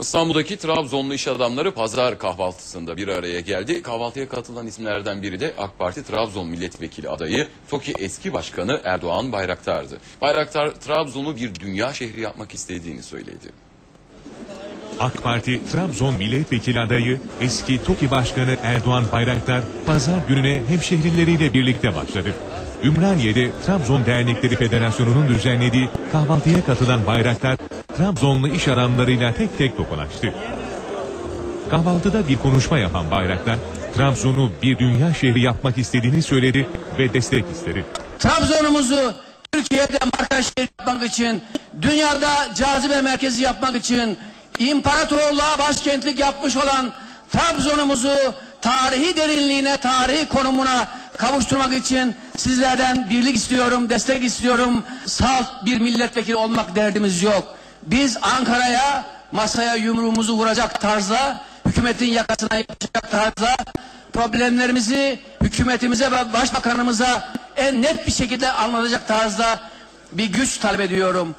İstanbul'daki Trabzonlu iş adamları pazar kahvaltısında bir araya geldi. Kahvaltıya katılan isimlerden biri de AK Parti Trabzon Milletvekili adayı TOKİ eski başkanı Erdoğan Bayraktar'dı. Bayraktar Trabzon'u bir dünya şehri yapmak istediğini söyledi. AK Parti Trabzon Milletvekili adayı eski TOKİ Başkanı Erdoğan Bayraktar pazar gününe hemşehrileriyle birlikte başladı. Ümraniye'de Trabzon Dernekleri Federasyonu'nun düzenlediği kahvaltıya katılan Bayraktar, Trabzonlu iş adamlarıyla tek tek tokalaştı. Kahvaltıda bir konuşma yapan Bayraktar, Trabzon'u bir dünya şehri yapmak istediğini söyledi ve destek istedi. Trabzon'umuzu Türkiye'de marka şehir yapmak için, dünyada cazibe merkezi yapmak için, imparatorluğa başkentlik yapmış olan Trabzon'umuzu tarihi derinliğine, tarihi konumuna kavuşturmak için sizlerden birlik istiyorum, destek istiyorum. Salt bir milletvekili olmak derdimiz yok. Biz Ankara'ya masaya yumruğumuzu vuracak tarzda, hükümetin yakasına yapacak tarzda problemlerimizi hükümetimize ve başbakanımıza en net bir şekilde anlatacak tarzda bir güç talep ediyorum.